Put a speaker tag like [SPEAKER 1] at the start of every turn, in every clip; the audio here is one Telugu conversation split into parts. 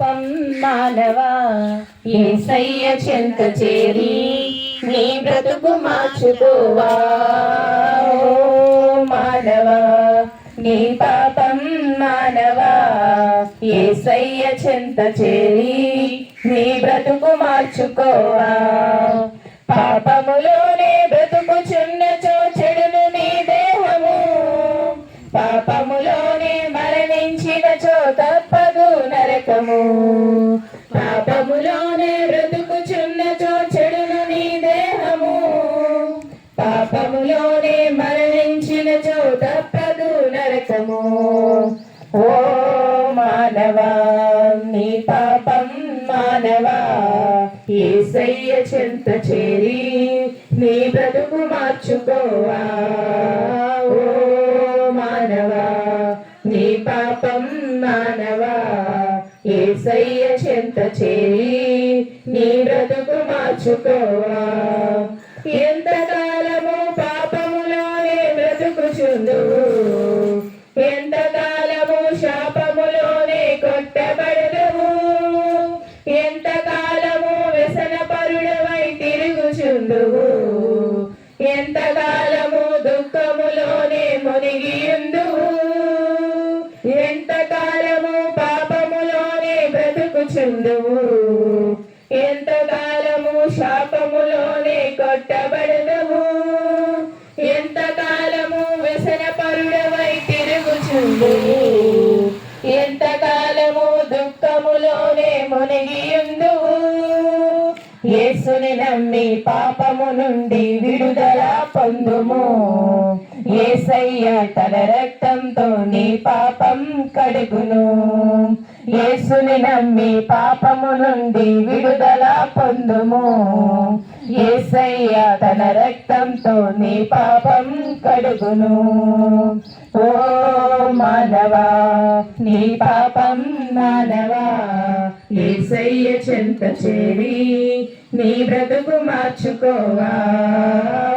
[SPEAKER 1] మానవా? ఏసయ్య చెంత చేరి నీ బ్రతుకు మార్చుకోవా? ఓ మానవా నీ పాపం మానవా? ఏసయ్య చెంత చేరి నీ బ్రతుకు మార్చుకోవా? పాపములు మానవా ఏసయ్య చెంత చేరి నీ బ్రతుకు మార్చుకోవా. తిరుగుచుందువు ఎంతకాలము దుఃఖములోనే మునిగియుందువు యేసుని నమ్మి పాపము నుండి విడుదల పొందుము. ఏసయ్య తన రక్తంతో నీ పాపం కడుగును. యేసుని నమ్మి పాపము నుండి విడుదల పొందుము. ఏసయ్య తన రక్తంతో నీ పాపం కడుగును. ఓ మానవా నీ పాపం మానవా. ఏసయ్య చెంత చేరి నీ బ్రతుకు మార్చుకోవా.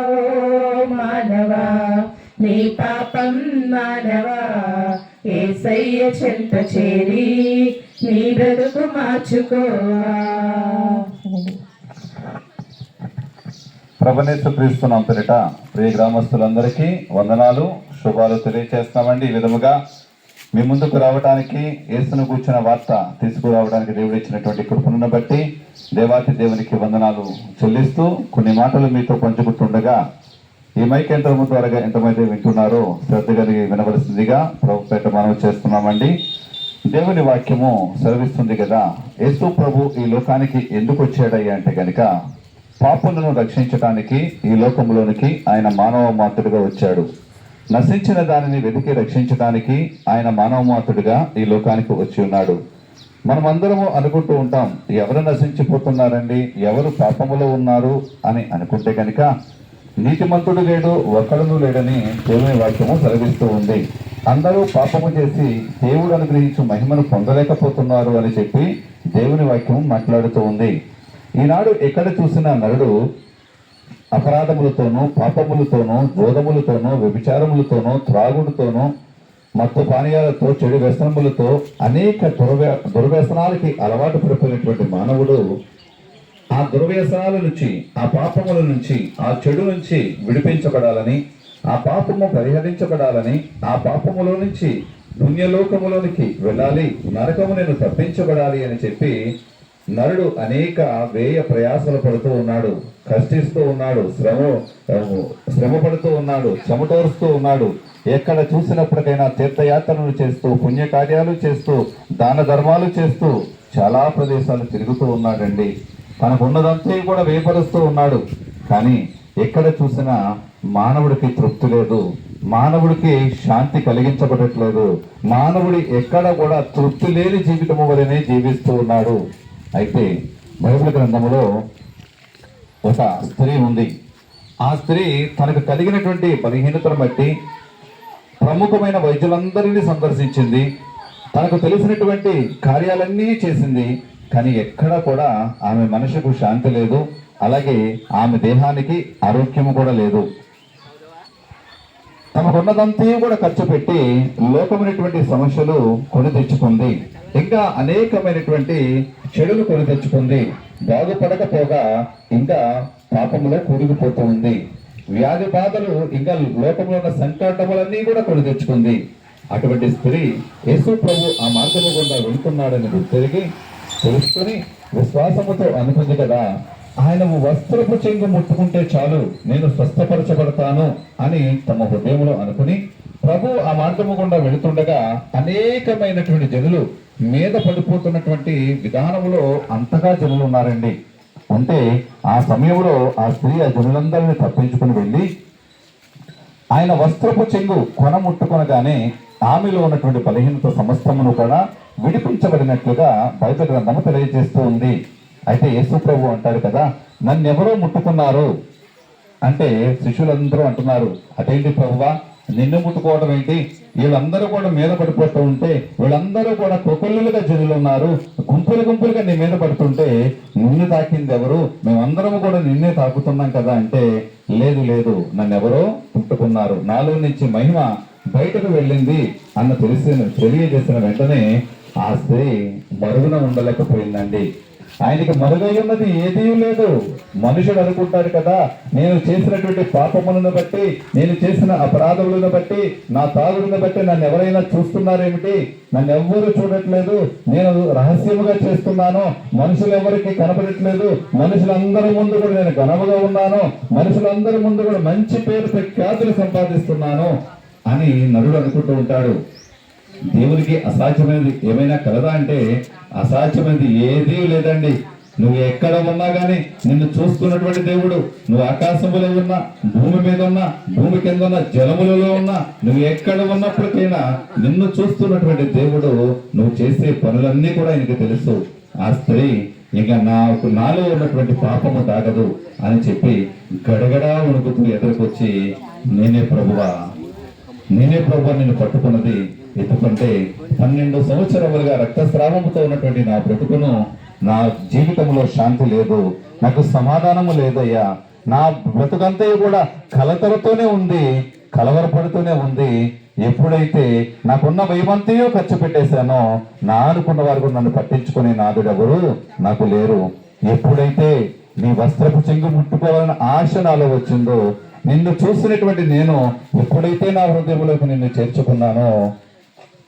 [SPEAKER 1] ఓ మానవా నీ పాపం మానవా. ఏసయ్య చెంత చేరి నీ బ్రతుకు మార్చుకోవా
[SPEAKER 2] ప్రభనేసు క్రీస్తున్నాం పేరిట ప్రియ గ్రామస్తులందరికీ వందనాలు శుభాలు తెలియజేస్తామండి ఈ విధముగా మీ ముందుకు రావడానికి యేసును కూర్చున్న వార్త తీసుకురావడానికి దేవుడు ఇచ్చినటువంటి కృపను బట్టి దేవాతి దేవునికి వందనాలు చెల్లిస్తూ కొన్ని మాటలు మీతో పంచుకుంటుండగా ఈ మైక్ యంత్రము ద్వారా ఎంతమంది వింటున్నారో శ్రద్ధ కలిగి వినవలసిందిగా ప్రభు పేట మనం చేస్తున్నామండి. దేవుని వాక్యము సెలవిస్తుంది కదా యేసు ప్రభు ఈ లోకానికి ఎందుకు వచ్చాడయ్యా? అంటే కనుక పాపులను రక్షించటానికి ఈ లోకములోనికి ఆయన మానవ మాతృడుగా వచ్చాడు. నశించిన దానిని వెతికి రక్షించడానికి ఆయన మానవ మాతృడుగా ఈ లోకానికి వచ్చి ఉన్నాడు. మనమందరము అనుకుంటూ ఉంటాం ఎవరు నశించిపోతున్నారండి? ఎవరు పాపములో ఉన్నారు? అని అనుకుంటే కనుక నీతిమంతుడు లేడు ఒక్కడను లేడని దేవుని వాక్యము సెలవిస్తూ ఉంది. అందరూ పాపము చేసి దేవుడు అనుగ్రహించు మహిమను పొందలేకపోతున్నారు అని చెప్పి దేవుని వాక్యం మాట్లాడుతూ ఉంది. ఈనాడు ఎక్కడ చూసిన నరుడు అపరాధములతోనూ పాపములతోనూ జోదములతోనూ వ్యభిచారములతోనూ త్రాగుడుతోనూ మత్తు పానీయాలతో చెడు వ్యసనములతో అనేక దుర్వ్య దుర్వ్యసనాలకి అలవాటు పడిపోయినటువంటి మానవుడు ఆ దుర్వ్యసనాల నుంచి ఆ పాపముల నుంచి ఆ చెడు నుంచి విడిపించబడాలని ఆ పాపము పరిహరించబడాలని ఆ పాపములో నుంచి పుణ్యలోకములోనికి వెళ్ళాలి నరకము నేను తప్పించబడాలి అని చెప్పి నరుడు అనేక వేయ ప్రయాసలు పడుతూ ఉన్నాడు కష్టిస్తూ ఉన్నాడు శ్రమ శ్రమ పడుతూ ఉన్నాడు చెమటోరుస్తూ ఉన్నాడు. ఎక్కడ చూసినప్పటికైనా తీర్థయాత్రలు చేస్తూ పుణ్యకార్యాలు చేస్తూ దాన ధర్మాలు చేస్తూ చాలా ప్రదేశాలు తిరుగుతూ ఉన్నాడండి. తనకున్నదంతా కూడా వేపరుస్తూ ఉన్నాడు. కానీ ఎక్కడ చూసినా మానవుడికి తృప్తి లేదు. మానవుడికి శాంతి కలిగించబడట్లేదు. మానవుడి ఎక్కడ కూడా తృప్తి లేని జీవితము వలనే జీవిస్తూ ఉన్నాడు. అయితే బైబిల్ గ్రంథములో ఒక స్త్రీ ఉంది. ఆ స్త్రీ తనకు కలిగినటువంటి బలహీనతను బట్టి ప్రముఖమైన వైద్యులందరినీ సందర్శించింది. తనకు తెలిసినటువంటి కార్యాలన్నీ చేసింది. కానీ ఎక్కడ కూడా ఆమె మనసుకు శాంతి లేదు అలాగే ఆమె దేహానికి ఆరోగ్యము కూడా లేదు. తమకున్నదంతా కూడా ఖర్చు పెట్టి లోకమైనటువంటి సమస్యలు కొని తెచ్చుకుంది. ఇంకా అనేకమైనటువంటి చెడులు కొని తెచ్చుకుంది. బాగుపడకపోగా ఇంకా పాపంలో కూరుకుపోతూ ఉంది. వ్యాధి బాధలు ఇంకా లోకంలో ఉన్న సంకటములన్నీ కూడా కొని తెచ్చుకుంది. అటువంటి స్త్రీ యేసు ప్రభు ఆ మార్గము గుండా వెళుతున్నాడని గుర్తిరిగి తెలుసుకొని విశ్వాసముతో అనుకుంది కదా ఆయన వస్త్రపు చెంగు ముట్టుకుంటే చాలు నేను స్వస్థపరచబడతాను అని తమ హృదయంలో అనుకుని ప్రభు ఆ మార్గము గుండా వెళుతుండగా అనేకమైనటువంటి జనులు మీద పడిపోతున్నటువంటి విధానంలో అంతగా జనులు ఉన్నారండి. అంటే ఆ సమయంలో ఆ స్త్రీ ఆ జనులందరినీ తప్పించుకుని వెళ్ళి ఆయన వస్త్రపు చెంగు కొన ముట్టుకొనగానే ఆమెలో ఉన్నటువంటి బలహీనత సమస్తమును కూడా విడిపించబడినట్లుగా బైబిల్ గ్రంథము తెలియజేస్తూ ఉంది. అయితే యేసు ప్రభు అంటారు కదా నన్నెవరో ముట్టుకున్నారు? అంటే శిష్యులందరూ అంటున్నారు అదేంటి ప్రభువా? నిన్ను ముట్టుకోవడం ఏంటి? వీళ్ళందరూ కూడా మీద పడిపోతూ ఉంటే వీళ్ళందరూ కూడా కొకొల్లులుగా జనులు ఉన్నారు గుంపులు గుంపులుగా నీ మీద పడుతుంటే నిన్ను తాకింది ఎవరు? మేమందరం కూడా నిన్నే తాకుతున్నాం కదా అంటే లేదు లేదు నన్ను ఎవరో ముట్టుకున్నారు. నాలో నుంచి మహిమ బయటకు వెళ్ళింది అన్న తెలిసిన తెలియజేసిన వెంటనే ఆ స్త్రీ మరుగున ఉండలేకపోయిందండి. ఆయనకి మరుగై ఉన్నది ఏదీ లేదు. మనుషుడు అనుకుంటారు కదా నేను చేసినటువంటి పాపములను బట్టి నేను చేసిన అపరాధములను బట్టి నా తాగుడును బట్టి నన్ను ఎవరైనా చూస్తున్నారేమిటి? నన్ను ఎవ్వరూ చూడట్లేదు. నేను రహస్యముగా చేస్తున్నాను. మనుషులు ఎవరికి కనపడట్లేదు. మనుషులందరి ముందు కూడా నేను ఘనముగా ఉన్నాను. మనుషులందరి ముందు కూడా మంచి పేరు ప్రఖ్యాతులు సంపాదిస్తున్నాను అని నరుడు అనుకుంటూ ఉంటాడు. దేవునికి అసాధ్యమైనది ఏమైనా కలదా అంటే అసాధ్యమైనది ఏదీ లేదండి. నువ్వు ఎక్కడ ఉన్నా కానీ నిన్ను చూసుకున్నటువంటి దేవుడు నువ్వు ఆకాశములో ఉన్నా భూమి మీద ఉన్నా భూమి కింద ఉన్న జలములలో ఉన్నా నువ్వు ఎక్కడ ఉన్నప్పటికైనా నిన్ను చూస్తున్నటువంటి దేవుడు నువ్వు చేసే పనులన్నీ కూడా ఆయనకి తెలుసు. ఆ స్త్రీ ఇంకా నాకు నాలో ఉన్నటువంటి పాపము తాగదు అని చెప్పి గడగడా వణుకుతూ ఎదురుకొచ్చి నేనే ప్రభువా నేనే ప్రభువా నిన్ను పట్టుకున్నది ఎందుకంటే పన్నెండు సంవత్సరములుగా రక్తస్రావంతో ఉన్నటువంటి నా బ్రతుకును నా జీవితంలో శాంతి లేదు నాకు సమాధానము లేదయ్యా. నా బ్రతుకంతా కూడా కలతలతోనే ఉంది కలవరపడుతూనే ఉంది. ఎప్పుడైతే నాకున్న వైమంతియో ఖర్చు పెట్టేశానో నా అనుకున్న వారు నన్ను పట్టించుకునే నాదుడెవరు? నాకు లేరు. ఎప్పుడైతే నీ వస్త్రపు చెంగు ముట్టుకోవాలని ఆశ నాలో వచ్చిందో నిన్ను చూసినటువంటి నేను ఎప్పుడైతే నా హృదయంలోకి నిన్ను చేర్చుకున్నానో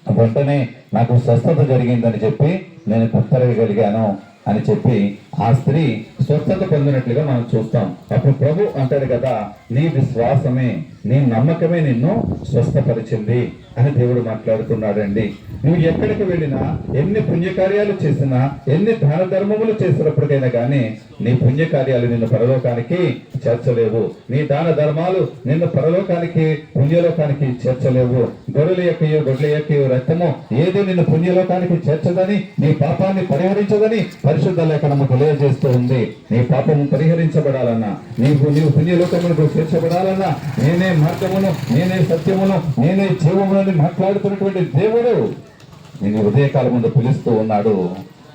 [SPEAKER 2] వెంటనే నాకు స్వస్థత జరిగిందని చెప్పి నేను గుర్తరగలిగాను అని చెప్పి ఆ స్త్రీ స్వస్థత పొందినట్లుగా మనం చూస్తాం. అప్పుడు ప్రభు అంటాడు కదా నీ విశ్వాసమే నీ నమ్మకమే నిన్ను స్వస్థపరిచింది అని దేవుడు మాట్లాడుతున్నాడండి. నువ్వు ఎక్కడికి వెళ్ళినా ఎన్ని పుణ్యకార్యాలు చేసినా ఎన్ని దాన ధర్మములు చేసినప్పటికైనా కానీ నీ పుణ్యకార్యాలు నిన్ను పరలోకానికి చేర్చలేవు. నీ దాన ధర్మాలు నిన్ను పరలోకానికి పుణ్యలోకానికి చేర్చలేవు. గొర్రెల యొక్కయో గొడ్ల యొక్కయో రక్తము ఏది నిన్ను పుణ్యలోకానికి చేర్చదని నీ పాపాన్ని పరిహరించదని పరిశుద్ధ లేఖనము తెలియజేస్తూ ఉంది. నీ పాపము పరిహరించబడాలన్నా నీవు నీవు పుణ్యలోకములకు చేర్చబడాలన్నా నేనే మార్గమును నేనే సత్యమును నేనే జీవమునని మాట్లాడుతున్నటువంటి దేవుడు. నేను హృదయకాల ముందు పిలుస్తూ ఉన్నాడు.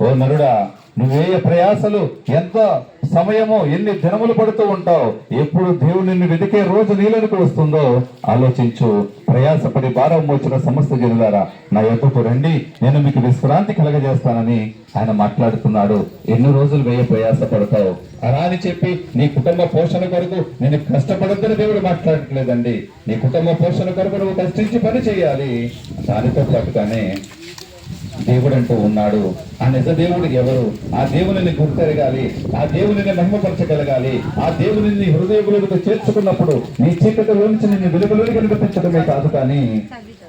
[SPEAKER 2] ఓ నరుడా నువ్వే ప్రయాసలు ఎంత సమయమో ఎన్ని దినములు పడుతూ ఉంటావు ఎప్పుడు దేవుడు నిన్ను వెతికే రోజు నీలోనికి వస్తుందో ఆలోచించు. ప్రయాసపడి భారం మోచిన సమస్త జనులారా నా యొక్కకు రండి నేను మీకు విశ్రాంతి కలగజేస్తానని ఆయన మాట్లాడుతున్నాడు. ఎన్ని రోజులు వేయ ప్రయాస పడతావు అలా అని చెప్పి నీ కుటుంబ పోషణ కొరకు నేను కష్టపడద్దని దేవుడు మాట్లాడట్లేదండి. నీ కుటుంబ పోషణ కొరకు నువ్వు కష్టించి పని చేయాలి. దానితో పాటుగానే దేవుడు అంటూ ఉన్నాడు. ఆ నిజ దేవుడు ఎవరు? ఆ దేవుని గుర్తెరగాలి ఆ దేవుని మహిమపరచగలగాలి ఆ దేవుని నీ చేర్చుకున్నప్పుడు నీ చీకటిలోంచి నిన్ను వెలుగులోకి కనిపించడమే కాదు కానీ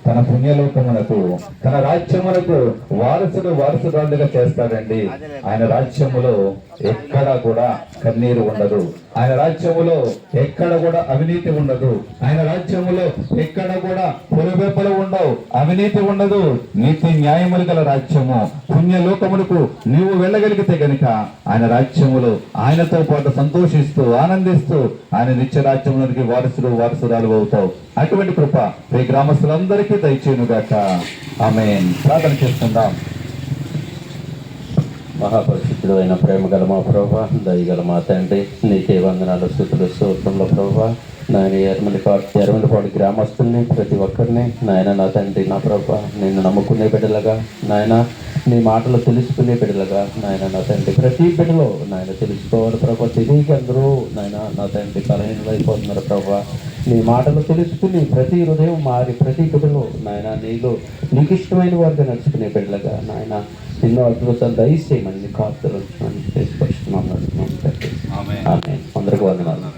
[SPEAKER 2] తన పుణ్యలోకమునకు తన రాజ్యమునకు వారసుడు వారసురాలుగా చేస్తాడండి. ఆయన రాజ్యములో ఎక్కడ కూడా కన్నీరు ఉండదు. ఆయన రాజ్యములో ఎక్కడ కూడా అవినీతి ఉండదు. ఆయన రాజ్యములో ఎక్కడ కూడా పొలబెప్పలు ఉండవు. అవినీతి ఉండదు. నీతి న్యాయములు గల రాజ్యము. పుణ్యలోకములకు నీవు వెళ్ళగలిగితే గనుక ఆయన రాజ్యములో ఆయనతో పాటు సంతోషిస్తూ ఆనందిస్తూ ఆయన నిత్య రాజ్యములకి వారసుడు వారసురాలు అవుతావు. అటువంటి కృప ఈ గ్రామస్తులందరికీ దయచేయునుగాక. ఆమె ప్రార్థన చేసుకుందాం.
[SPEAKER 3] మహాపరిశుద్ధుడు అయిన ప్రేమ గల మా ప్రభా దయగల మా తండ్రి నీకే వందనాలు స్థుతులు స్తోత్రంలో ప్రభా. నాయన ఎర్రమంది ఎర్రమందిపాడు గ్రామస్తుల్ని ప్రతి ఒక్కరిని నాయన నా తండ్రి నా ప్రభా నేను నమ్ముకునే బిడ్డలుగా నాయన నీ మాటలు తెలుసుకునే బిడ్డలుగా నాయన నా తండ్రి ప్రతి బిడ్డలో నాయన తెలుసుకోవాలి ప్రభా. తెలియక అందరూ నాయన నా తండ్రి బలహీనలు అయిపోతున్నారు ప్రభా. నీ మాటలు తెలుసుకుని ప్రతి హృదయం మారి ప్రతి బిడ్డలో నాయన నీలో నీకు ఇష్టమైన వారిగా నడుచుకునే బిడ్డలుగా నాయన ఎన్నో అద్భుతాలు దయచేయమని కాపుతలు తీసుకొస్తున్నాం అందరికీ వందనాలు.